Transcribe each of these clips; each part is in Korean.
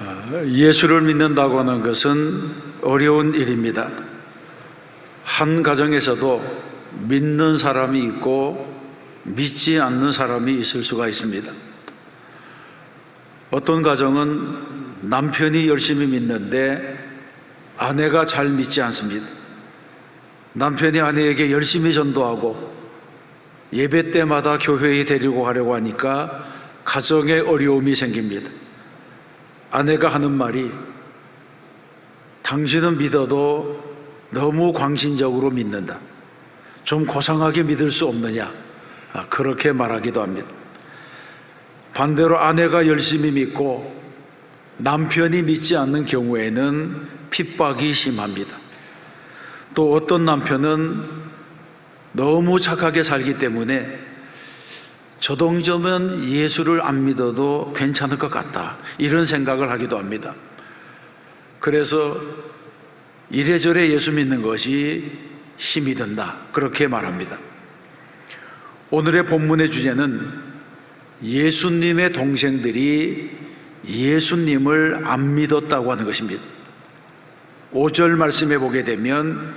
어, 예수를 믿는다고 하는 것은 어려운 일입니다. 한 가정에서도 믿는 사람이 있고 믿지 않는 사람이 있을 수가 있습니다. 어떤 가정은 남편이 열심히 믿는데 아내가 잘 믿지 않습니다. 남편이 아내에게 열심히 전도하고 예배 때마다 교회에 데리고 가려고 하니까 가정에 어려움이 생깁니다. 아내가 하는 말이 당신은 믿어도 너무 광신적으로 믿는다. 좀 고상하게 믿을 수 없느냐. 아, 그렇게 말하기도 합니다. 반대로 아내가 열심히 믿고 남편이 믿지 않는 경우에는 핍박이 심합니다. 또 어떤 남편은 너무 착하게 살기 때문에 저 정도면 예수를 안 믿어도 괜찮을 것 같다. 이런 생각을 하기도 합니다. 그래서 이래저래 예수 믿는 것이 힘이 든다. 그렇게 말합니다. 오늘의 본문의 주제는 예수님의 동생들이 예수님을 안 믿었다고 하는 것입니다. 5절 말씀해 보게 되면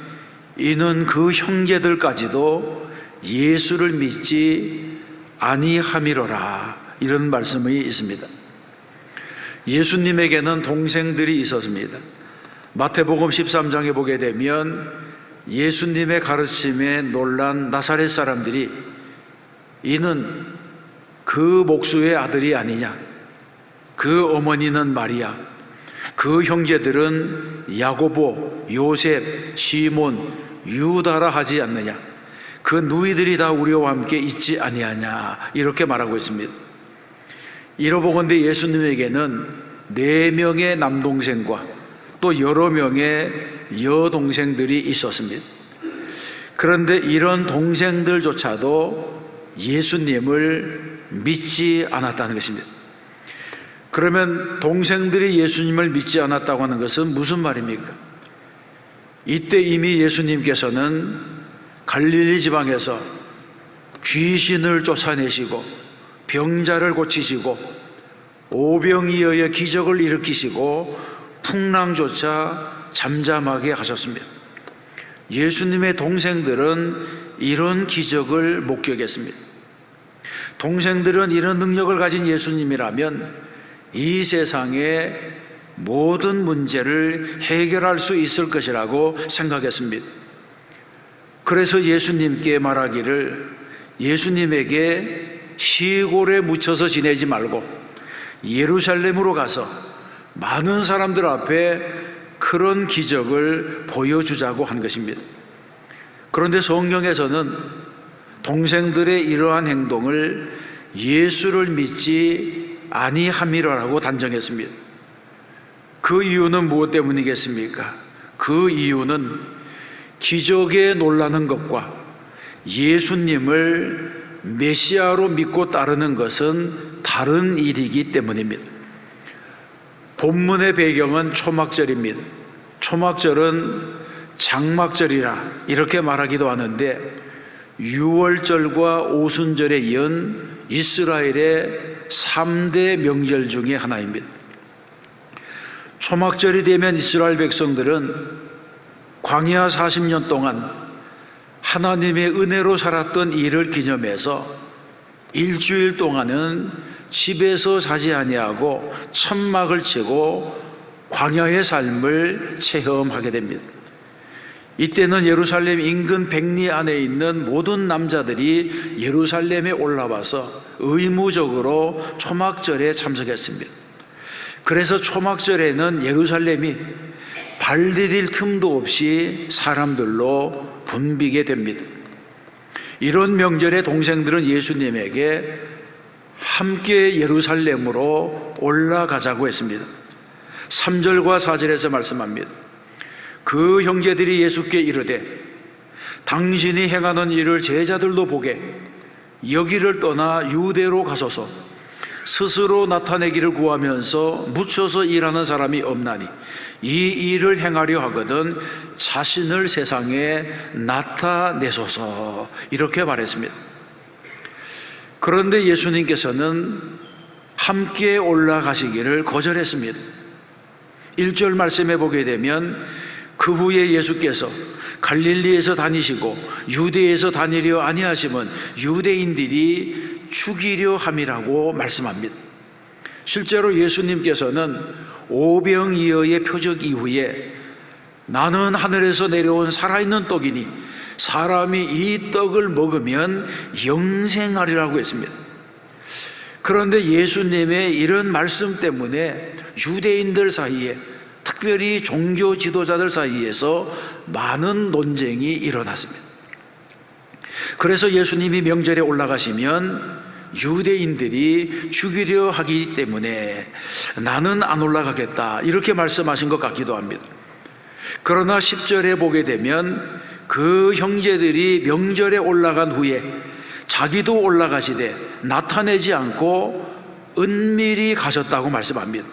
이는 그 형제들까지도 예수를 믿지 아니함이로라 이런 말씀이 있습니다. 예수님에게는 동생들이 있었습니다. 마태복음 13장에 보게 되면 예수님의 가르침에 놀란 나사렛 사람들이 이는 그 목수의 아들이 아니냐? 그 어머니는 마리아, 그 형제들은 야고보, 요셉, 시몬, 유다라 하지 않느냐? 그 누이들이 다 우리와 함께 있지 아니하냐? 이렇게 말하고 있습니다. 이러보건대 예수님에게는 네 명의 남동생과 또 여러 명의 여동생들이 있었습니다. 그런데 이런 동생들조차도 예수님을 믿지 않았다는 것입니다. 그러면 동생들이 예수님을 믿지 않았다고 하는 것은 무슨 말입니까? 이때 이미 예수님께서는 갈릴리 지방에서 귀신을 쫓아내시고 병자를 고치시고 오병이어의 기적을 일으키시고 풍랑조차 잠잠하게 하셨습니다. 예수님의 동생들은 이런 기적을 목격했습니다. 동생들은 이런 능력을 가진 예수님이라면 이 세상의 모든 문제를 해결할 수 있을 것이라고 생각했습니다. 그래서 예수님께 말하기를 예수님에게 시골에 묻혀서 지내지 말고 예루살렘으로 가서 많은 사람들 앞에 그런 기적을 보여주자고 한 것입니다. 그런데 성경에서는 동생들의 이러한 행동을 예수를 믿지 아니함이라고 단정했습니다. 그 이유는 무엇 때문이겠습니까? 그 이유는 기적에 놀라는 것과 예수님을 메시아로 믿고 따르는 것은 다른 일이기 때문입니다. 본문의 배경은 초막절입니다. 초막절은 장막절이라 이렇게 말하기도 하는데 6월절과 오순절에 이은 이스라엘의 3대 명절 중의 하나입니다. 초막절이 되면 이스라엘 백성들은 광야 40년 동안 하나님의 은혜로 살았던 일을 기념해서 일주일 동안은 집에서 자지 아니하고 천막을 치고 광야의 삶을 체험하게 됩니다. 이때는 예루살렘 인근 백리 안에 있는 모든 남자들이 예루살렘에 올라와서 의무적으로 초막절에 참석했습니다. 그래서 초막절에는 예루살렘이 발 디딜 틈도 없이 사람들로 붐비게 됩니다. 이런 명절에 동생들은 예수님에게 함께 예루살렘으로 올라가자고 했습니다. 3절과 4절에서 말씀합니다. 그 형제들이 예수께 이르되 당신이 행하는 일을 제자들도 보게 여기를 떠나 유대로 가소서 스스로 나타내기를 구하면서 묻혀서 일하는 사람이 없나니 이 일을 행하려 하거든 자신을 세상에 나타내소서 이렇게 말했습니다. 그런데 예수님께서는 함께 올라가시기를 거절했습니다. 1절 말씀에 보게 되면 그 후에 예수께서 갈릴리에서 다니시고 유대에서 다니려 아니하시면 유대인들이 죽이려 함이라고 말씀합니다. 실제로 예수님께서는 오병이어의 표적 이후에 나는 하늘에서 내려온 살아있는 떡이니 사람이 이 떡을 먹으면 영생하리라고 했습니다. 그런데 예수님의 이런 말씀 때문에 유대인들 사이에 특별히 종교 지도자들 사이에서 많은 논쟁이 일어났습니다. 그래서 예수님이 명절에 올라가시면 유대인들이 죽이려 하기 때문에 나는 안 올라가겠다. 이렇게 말씀하신 것 같기도 합니다. 그러나 10절에 보게 되면 그 형제들이 명절에 올라간 후에 자기도 올라가시되 나타내지 않고 은밀히 가셨다고 말씀합니다.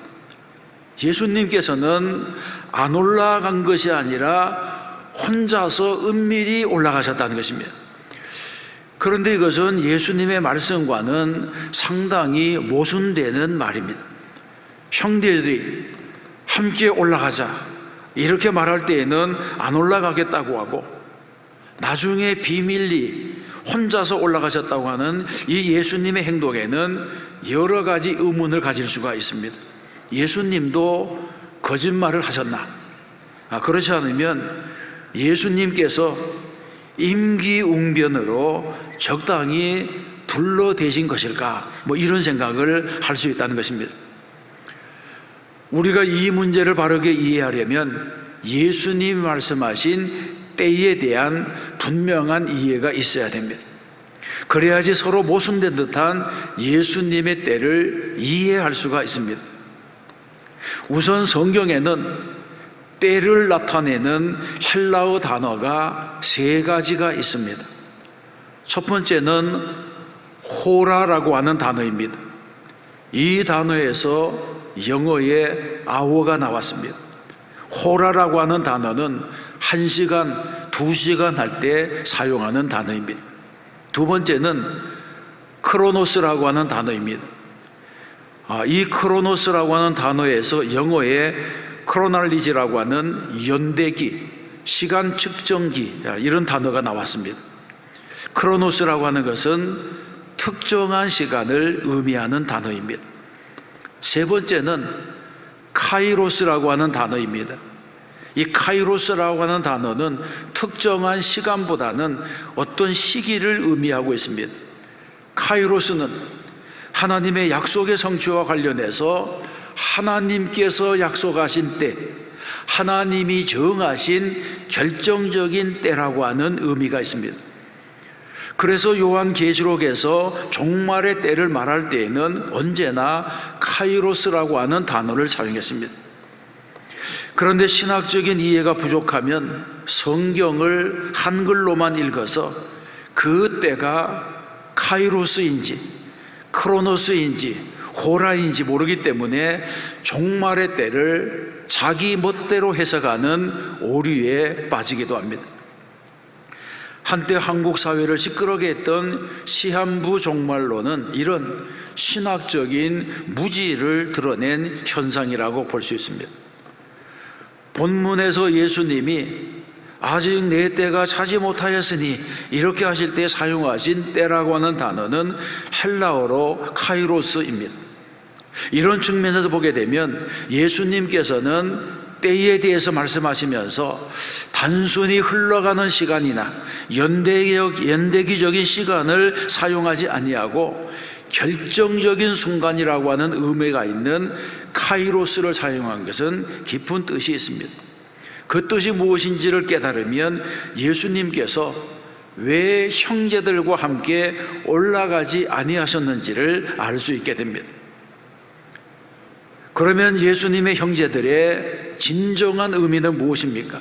예수님께서는 안 올라간 것이 아니라 혼자서 은밀히 올라가셨다는 것입니다. 그런데 이것은 예수님의 말씀과는 상당히 모순되는 말입니다. 형제들이 함께 올라가자. 이렇게 말할 때에는 안 올라가겠다고 하고 나중에 비밀리 혼자서 올라가셨다고 하는 이 예수님의 행동에는 여러 가지 의문을 가질 수가 있습니다. 예수님도 거짓말을 하셨나? 아, 그렇지 않으면 예수님께서 임기응변으로 적당히 둘러대신 것일까? 뭐 이런 생각을 할 수 있다는 것입니다. 우리가 이 문제를 바르게 이해하려면 예수님 말씀하신 때에 대한 분명한 이해가 있어야 됩니다. 그래야지 서로 모순된 듯한 예수님의 때를 이해할 수가 있습니다. 우선 성경에는 때를 나타내는 헬라어 단어가 세 가지가 있습니다. 첫 번째는 호라라고 하는 단어입니다. 이 단어에서 영어의 아워가 나왔습니다. 호라라고 하는 단어는 한 시간, 두 시간 할 때 사용하는 단어입니다. 두 번째는 크로노스라고 하는 단어입니다. 아, 이 크로노스라고 하는 단어에서 영어의 크로날리지라고 하는 연대기, 시간 측정기 아, 이런 단어가 나왔습니다. 크로노스라고 하는 것은 특정한 시간을 의미하는 단어입니다. 세 번째는 카이로스라고 하는 단어입니다. 이 카이로스라고 하는 단어는 특정한 시간보다는 어떤 시기를 의미하고 있습니다. 카이로스는 하나님의 약속의 성취와 관련해서 하나님께서 약속하신 때, 하나님이 정하신 결정적인 때라고 하는 의미가 있습니다. 그래서 요한 계시록에서 종말의 때를 말할 때에는 언제나 카이로스라고 하는 단어를 사용했습니다. 그런데 신학적인 이해가 부족하면 성경을 한글로만 읽어서 그 때가 카이로스인지 크로노스인지 호라인지 모르기 때문에 종말의 때를 자기 멋대로 해석하는 오류에 빠지기도 합니다. 한때 한국 사회를 시끄럽게 했던 시한부 종말론은 이런 신학적인 무지를 드러낸 현상이라고 볼 수 있습니다. 본문에서 예수님이 아직 내 때가 차지 못하였으니 이렇게 하실 때 사용하신 때라고 하는 단어는 헬라어로 카이로스입니다. 이런 측면에서 보게 되면 예수님께서는 때에 대해서 말씀하시면서 단순히 흘러가는 시간이나 연대적, 연대기적인 시간을 사용하지 아니하고 결정적인 순간이라고 하는 의미가 있는 카이로스를 사용한 것은 깊은 뜻이 있습니다. 그 뜻이 무엇인지를 깨달으면 예수님께서 왜 형제들과 함께 올라가지 아니하셨는지를 알 수 있게 됩니다. 그러면 예수님의 형제들의 진정한 의미는 무엇입니까?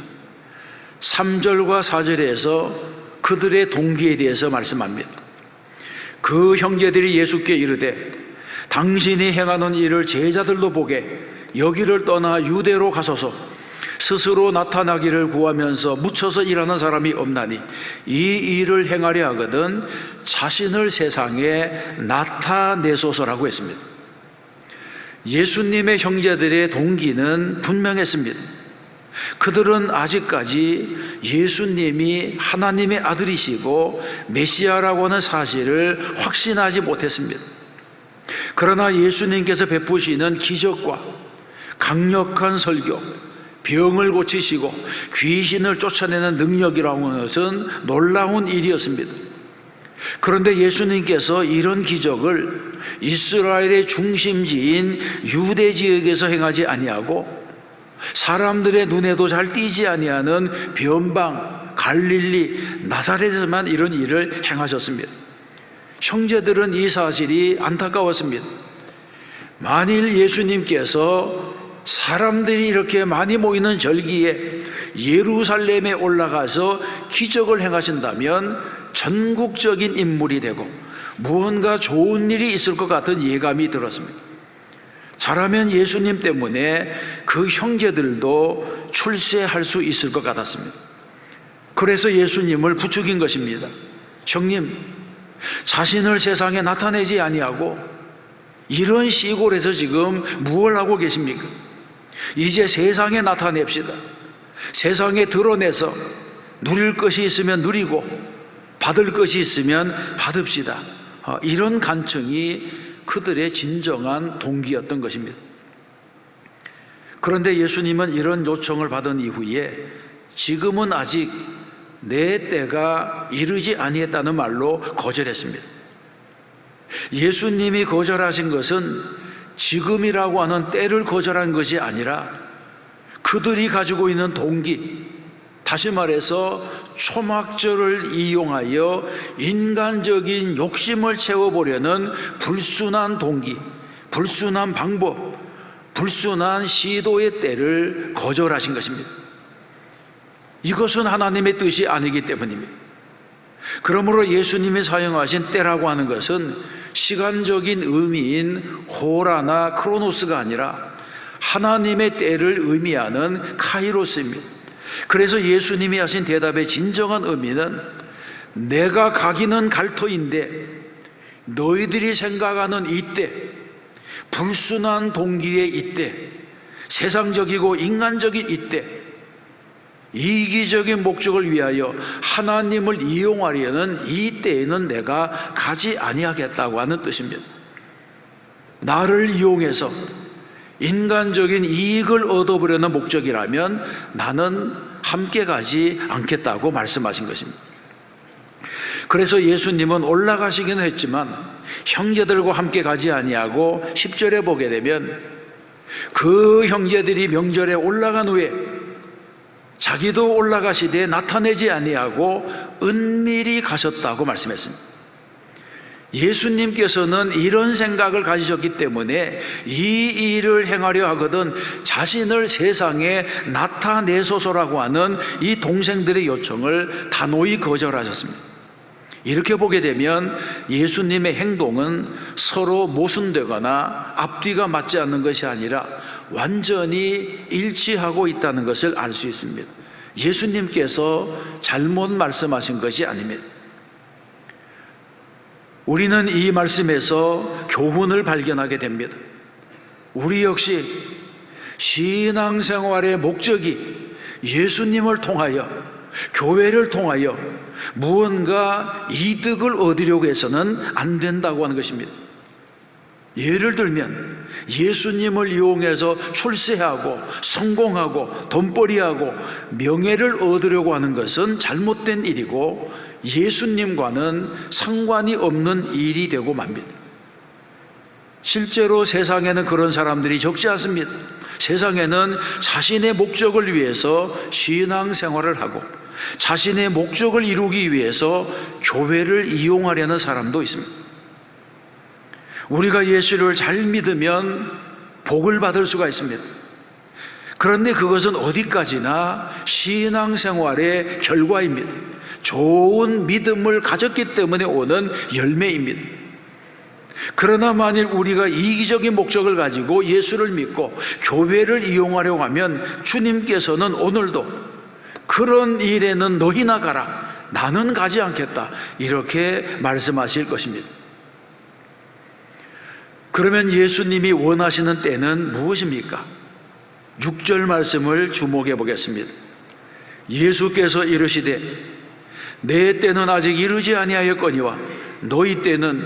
3절과 4절에서 그들의 동기에 대해서 말씀합니다. 그 형제들이 예수께 이르되 당신이 행하는 일을 제자들도 보게 여기를 떠나 유대로 가소서 스스로 나타나기를 구하면서 묻혀서 일하는 사람이 없나니 이 일을 행하려 하거든 자신을 세상에 나타내소서라고 했습니다. 예수님의 형제들의 동기는 분명했습니다. 그들은 아직까지 예수님이 하나님의 아들이시고 메시아라고 하는 사실을 확신하지 못했습니다. 그러나 예수님께서 베푸시는 기적과 강력한 설교, 병을 고치시고 귀신을 쫓아내는 능력이라고 하는 것은 놀라운 일이었습니다. 그런데 예수님께서 이런 기적을 이스라엘의 중심지인 유대 지역에서 행하지 아니하고 사람들의 눈에도 잘 띄지 아니하는 변방, 갈릴리, 나사렛에서만 이런 일을 행하셨습니다. 형제들은 이 사실이 안타까웠습니다. 만일 예수님께서 사람들이 이렇게 많이 모이는 절기에 예루살렘에 올라가서 기적을 행하신다면 전국적인 인물이 되고 무언가 좋은 일이 있을 것 같은 예감이 들었습니다. 잘하면 예수님 때문에 그 형제들도 출세할 수 있을 것 같았습니다. 그래서 예수님을 부추긴 것입니다. 형님, 자신을 세상에 나타내지 아니하고 이런 시골에서 지금 무엇을 하고 계십니까? 이제 세상에 나타냅시다. 세상에 드러내서 누릴 것이 있으면 누리고 받을 것이 있으면 받읍시다. 어, 이런 간청이 그들의 진정한 동기였던 것입니다. 그런데 예수님은 이런 요청을 받은 이후에 지금은 아직 내 때가 이르지 아니했다는 말로 거절했습니다. 예수님이 거절하신 것은 지금이라고 하는 때를 거절한 것이 아니라 그들이 가지고 있는 동기, 다시 말해서 초막절을 이용하여 인간적인 욕심을 채워보려는 불순한 동기, 불순한 방법, 불순한 시도의 때를 거절하신 것입니다. 이것은 하나님의 뜻이 아니기 때문입니다. 그러므로 예수님이 사용하신 때라고 하는 것은 시간적인 의미인 호라나 크로노스가 아니라 하나님의 때를 의미하는 카이로스입니다. 그래서 예수님이 하신 대답의 진정한 의미는 내가 가기는 갈 터인데 너희들이 생각하는 이때 불순한 동기의 이때 세상적이고 인간적인 이때 이기적인 목적을 위하여 하나님을 이용하려는 이 때에는 내가 가지 아니하겠다고 하는 뜻입니다. 나를 이용해서 인간적인 이익을 얻어보려는 목적이라면 나는 함께 가지 않겠다고 말씀하신 것입니다. 그래서 예수님은 올라가시기는 했지만 형제들과 함께 가지 아니하고 10절에 보게 되면 그 형제들이 명절에 올라간 후에 자기도 올라가시되 나타내지 아니하고 은밀히 가셨다고 말씀했습니다. 예수님께서는 이런 생각을 가지셨기 때문에 이 일을 행하려 하거든 자신을 세상에 나타내소서라고 하는 이 동생들의 요청을 단호히 거절하셨습니다. 이렇게 보게 되면 예수님의 행동은 서로 모순되거나 앞뒤가 맞지 않는 것이 아니라 완전히 일치하고 있다는 것을 알 수 있습니다. 예수님께서 잘못 말씀하신 것이 아닙니다. 우리는 이 말씀에서 교훈을 발견하게 됩니다. 우리 역시 신앙생활의 목적이 예수님을 통하여 교회를 통하여 무언가 이득을 얻으려고 해서는 안 된다고 하는 것입니다. 예를 들면 예수님을 이용해서 출세하고 성공하고 돈벌이하고 명예를 얻으려고 하는 것은 잘못된 일이고 예수님과는 상관이 없는 일이 되고 맙니다. 실제로 세상에는 그런 사람들이 적지 않습니다. 세상에는 자신의 목적을 위해서 신앙 생활을 하고 자신의 목적을 이루기 위해서 교회를 이용하려는 사람도 있습니다. 우리가 예수를 잘 믿으면 복을 받을 수가 있습니다. 그런데 그것은 어디까지나 신앙생활의 결과입니다. 좋은 믿음을 가졌기 때문에 오는 열매입니다. 그러나 만일 우리가 이기적인 목적을 가지고 예수를 믿고 교회를 이용하려고 하면 주님께서는 오늘도 그런 일에는 너희나 가라. 나는 가지 않겠다. 이렇게 말씀하실 것입니다. 그러면 예수님이 원하시는 때는 무엇입니까? 6절 말씀을 주목해 보겠습니다. 예수께서 이르시되 내 때는 아직 이르지 아니하였거니와 너희 때는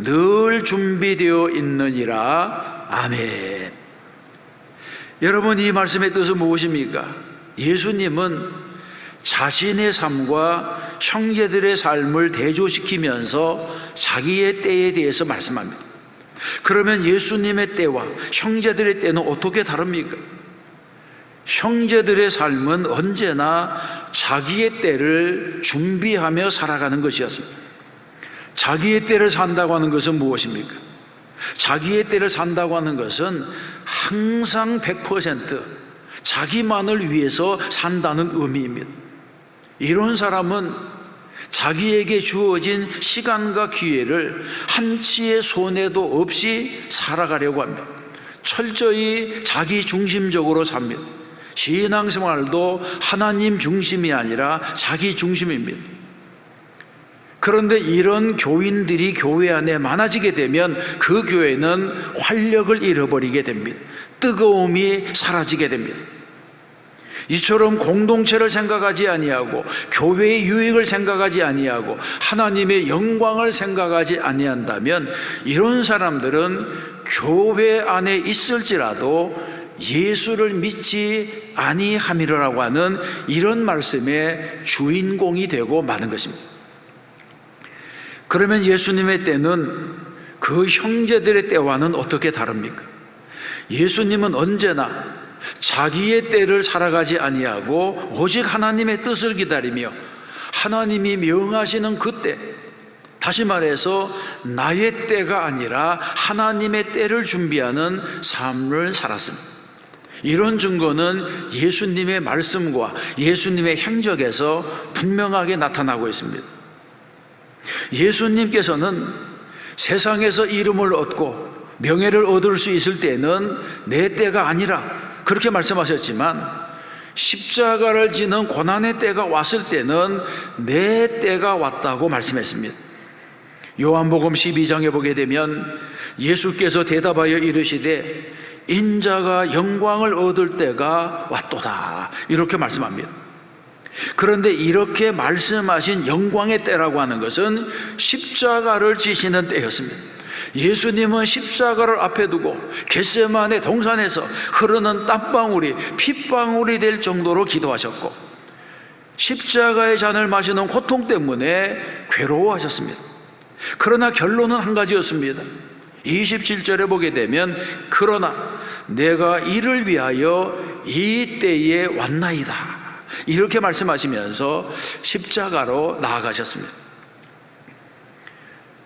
늘 준비되어 있느니라. 아멘. 여러분 이 말씀의 뜻은 무엇입니까? 예수님은 자신의 삶과 형제들의 삶을 대조시키면서 자기의 때에 대해서 말씀합니다. 그러면 예수님의 때와 형제들의 때는 어떻게 다릅니까? 형제들의 삶은 언제나 자기의 때를 준비하며 살아가는 것이었습니다. 자기의 때를 산다고 하는 것은 무엇입니까? 자기의 때를 산다고 하는 것은 항상 100% 자기만을 위해서 산다는 의미입니다. 이런 사람은 자기에게 주어진 시간과 기회를 한치의 손해도 없이 살아가려고 합니다. 철저히 자기 중심적으로 삽니다. 신앙생활도 하나님 중심이 아니라 자기 중심입니다. 그런데 이런 교인들이 교회 안에 많아지게 되면 그 교회는 활력을 잃어버리게 됩니다. 뜨거움이 사라지게 됩니다. 이처럼 공동체를 생각하지 아니하고 교회의 유익을 생각하지 아니하고 하나님의 영광을 생각하지 아니한다면 이런 사람들은 교회 안에 있을지라도 예수를 믿지 아니함이라고 하는 이런 말씀의 주인공이 되고 마는 것입니다. 그러면 예수님의 때는 그 형제들의 때와는 어떻게 다릅니까? 예수님은 언제나 자기의 때를 살아가지 아니하고 오직 하나님의 뜻을 기다리며 하나님이 명하시는 그때 다시 말해서 나의 때가 아니라 하나님의 때를 준비하는 삶을 살았습니다. 이런 증거는 예수님의 말씀과 예수님의 행적에서 분명하게 나타나고 있습니다. 예수님께서는 세상에서 이름을 얻고 명예를 얻을 수 있을 때는 내 때가 아니라 그렇게 말씀하셨지만 십자가를 지는 고난의 때가 왔을 때는 내 때가 왔다고 말씀했습니다. 요한복음 12장에 보게 되면 예수께서 대답하여 이르시되 인자가 영광을 얻을 때가 왔도다 이렇게 말씀합니다. 그런데 이렇게 말씀하신 영광의 때라고 하는 것은 십자가를 지시는 때였습니다. 예수님은 십자가를 앞에 두고 겟세만의 동산에서 흐르는 땀방울이 핏방울이 될 정도로 기도하셨고 십자가의 잔을 마시는 고통 때문에 괴로워하셨습니다. 그러나 결론은 한 가지였습니다. 27절에 보게 되면 그러나 내가 이를 위하여 이 때에 왔나이다. 이렇게 말씀하시면서 십자가로 나아가셨습니다.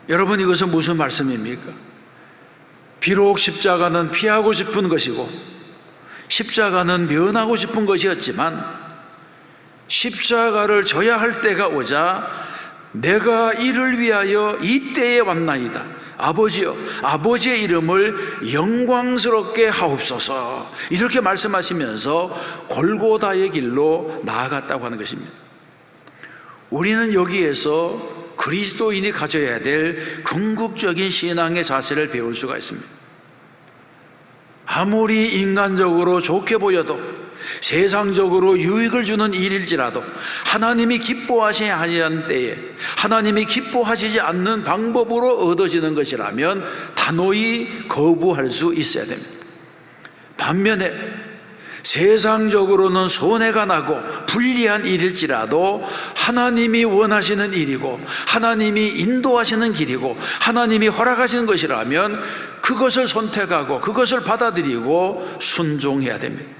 여러분 이것은 무슨 말씀입니까? 비록 십자가는 피하고 싶은 것이고 십자가는 면하고 싶은 것이었지만 십자가를 져야 할 때가 오자 내가 이를 위하여 이 때에 왔나이다. 아버지여, 아버지의 이름을 영광스럽게 하옵소서. 이렇게 말씀하시면서 골고다의 길로 나아갔다고 하는 것입니다. 우리는 여기에서 그리스도인이 가져야 될 궁극적인 신앙의 자세를 배울 수가 있습니다. 아무리 인간적으로 좋게 보여도 세상적으로 유익을 주는 일일지라도 하나님이 기뻐하시지 아니한 때에 하나님이 기뻐하시지 않는 방법으로 얻어지는 것이라면 단호히 거부할 수 있어야 됩니다. 반면에 세상적으로는 손해가 나고 불리한 일일지라도 하나님이 원하시는 일이고 하나님이 인도하시는 길이고 하나님이 허락하시는 것이라면 그것을 선택하고 그것을 받아들이고 순종해야 됩니다.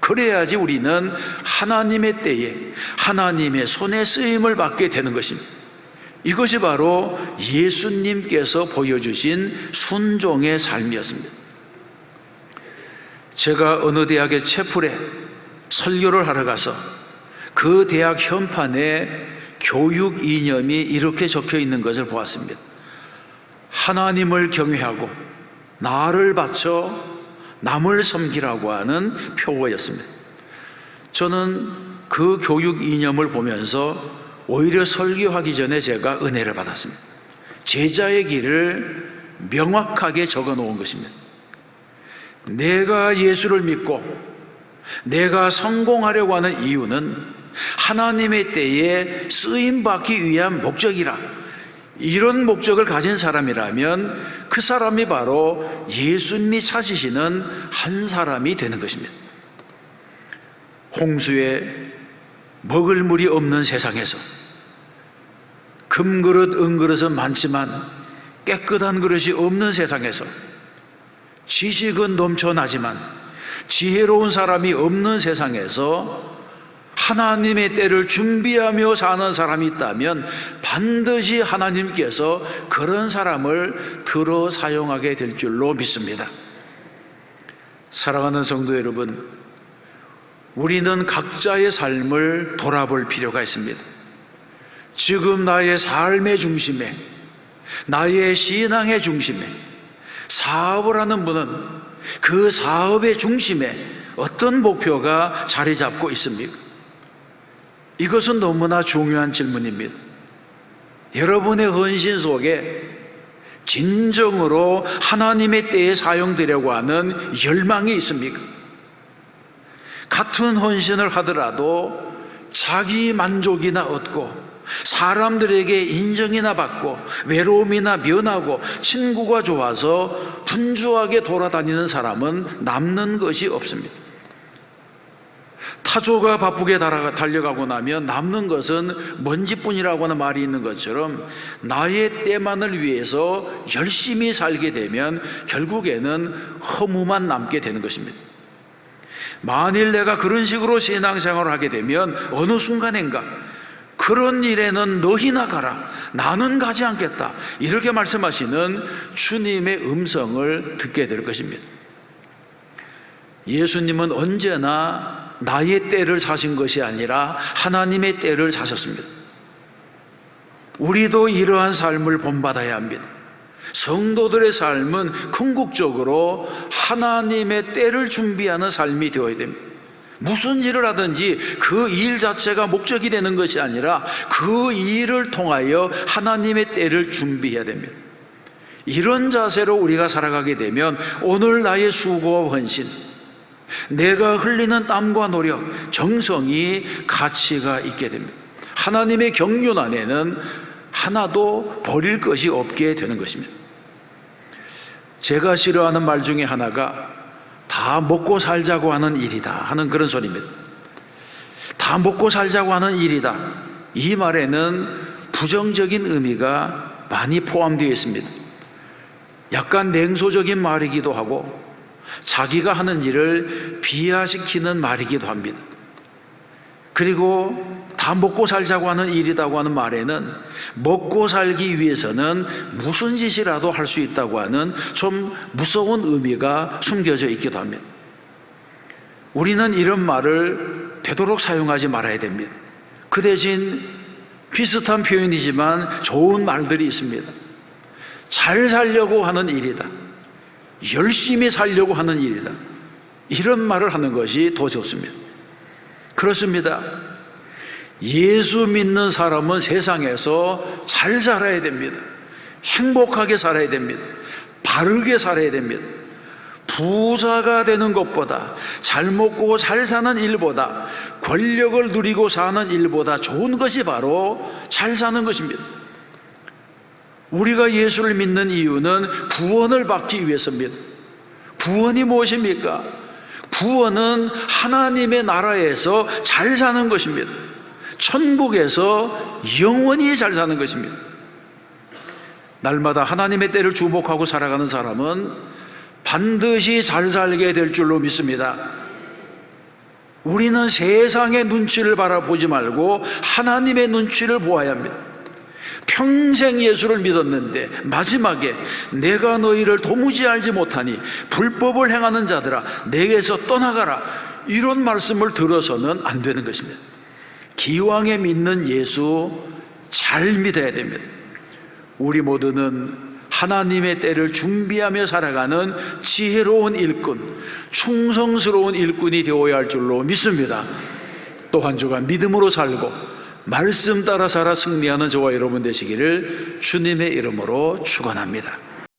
그래야지 우리는 하나님의 때에 하나님의 손에 쓰임을 받게 되는 것입니다. 이것이 바로 예수님께서 보여주신 순종의 삶이었습니다. 제가 어느 대학의 채플에 설교를 하러 가서 그 대학 현판에 교육 이념이 이렇게 적혀 있는 것을 보았습니다. 하나님을 경외하고 나를 바쳐 남을 섬기라고 하는 표어였습니다. 저는 그 교육 이념을 보면서 오히려 설교하기 전에 제가 은혜를 받았습니다. 제자의 길을 명확하게 적어 놓은 것입니다. 내가 예수를 믿고 내가 성공하려고 하는 이유는 하나님의 때에 쓰임 받기 위한 목적이라. 이런 목적을 가진 사람이라면 그 사람이 바로 예수님이 찾으시는 한 사람이 되는 것입니다. 홍수에 먹을 물이 없는 세상에서 금그릇, 은그릇은 많지만 깨끗한 그릇이 없는 세상에서 지식은 넘쳐나지만 지혜로운 사람이 없는 세상에서 하나님의 때를 준비하며 사는 사람이 있다면 반드시 하나님께서 그런 사람을 들어 사용하게 될 줄로 믿습니다. 사랑하는 성도 여러분, 우리는 각자의 삶을 돌아볼 필요가 있습니다. 지금 나의 삶의 중심에, 나의 신앙의 중심에, 사업을 하는 분은 그 사업의 중심에 어떤 목표가 자리 잡고 있습니까? 이것은 너무나 중요한 질문입니다. 여러분의 헌신 속에 진정으로 하나님의 때에 사용되려고 하는 열망이 있습니까? 같은 헌신을 하더라도 자기 만족이나 얻고 사람들에게 인정이나 받고 외로움이나 면하고 친구가 좋아서 분주하게 돌아다니는 사람은 남는 것이 없습니다. 타조가 바쁘게 달려가고 나면 남는 것은 먼지뿐이라고 하는 말이 있는 것처럼 나의 때만을 위해서 열심히 살게 되면 결국에는 허무만 남게 되는 것입니다. 만일 내가 그런 식으로 신앙생활을 하게 되면 어느 순간인가 그런 일에는 너희나 가라. 나는 가지 않겠다. 이렇게 말씀하시는 주님의 음성을 듣게 될 것입니다. 예수님은 언제나 나의 때를 사신 것이 아니라 하나님의 때를 사셨습니다. 우리도 이러한 삶을 본받아야 합니다. 성도들의 삶은 궁극적으로 하나님의 때를 준비하는 삶이 되어야 됩니다. 무슨 일을 하든지 그 일 자체가 목적이 되는 것이 아니라 그 일을 통하여 하나님의 때를 준비해야 됩니다. 이런 자세로 우리가 살아가게 되면 오늘 나의 수고와 헌신, 내가 흘리는 땀과 노력, 정성이 가치가 있게 됩니다. 하나님의 경륜 안에는 하나도 버릴 것이 없게 되는 것입니다. 제가 싫어하는 말 중에 하나가 다 먹고 살자고 하는 일이다 하는 그런 소리입니다. 다 먹고 살자고 하는 일이다. 이 말에는 부정적인 의미가 많이 포함되어 있습니다. 약간 냉소적인 말이기도 하고 자기가 하는 일을 비하시키는 말이기도 합니다. 그리고 다 먹고 살자고 하는 일이라고 하는 말에는 먹고 살기 위해서는 무슨 짓이라도 할 수 있다고 하는 좀 무서운 의미가 숨겨져 있기도 합니다. 우리는 이런 말을 되도록 사용하지 말아야 됩니다. 그 대신 비슷한 표현이지만 좋은 말들이 있습니다. 잘 살려고 하는 일이다. 열심히 살려고 하는 일이다. 이런 말을 하는 것이 더 좋습니다. 그렇습니다. 예수 믿는 사람은 세상에서 잘 살아야 됩니다. 행복하게 살아야 됩니다. 바르게 살아야 됩니다. 부자가 되는 것보다 잘 먹고 잘 사는 일보다 권력을 누리고 사는 일보다 좋은 것이 바로 잘 사는 것입니다. 우리가 예수를 믿는 이유는 구원을 받기 위해서입니다. 구원이 무엇입니까? 구원은 하나님의 나라에서 잘 사는 것입니다. 천국에서 영원히 잘 사는 것입니다. 날마다 하나님의 때를 주목하고 살아가는 사람은 반드시 잘 살게 될 줄로 믿습니다. 우리는 세상의 눈치를 바라보지 말고 하나님의 눈치를 보아야 합니다. 평생 예수를 믿었는데 마지막에 내가 너희를 도무지 알지 못하니 불법을 행하는 자들아 내게서 떠나가라 이런 말씀을 들어서는 안 되는 것입니다. 기왕에 믿는 예수 잘 믿어야 됩니다. 우리 모두는 하나님의 때를 준비하며 살아가는 지혜로운 일꾼, 충성스러운 일꾼이 되어야 할 줄로 믿습니다. 또한 주간 믿음으로 살고 말씀 따라 살아 승리하는 저와 여러분 되시기를 주님의 이름으로 축원합니다.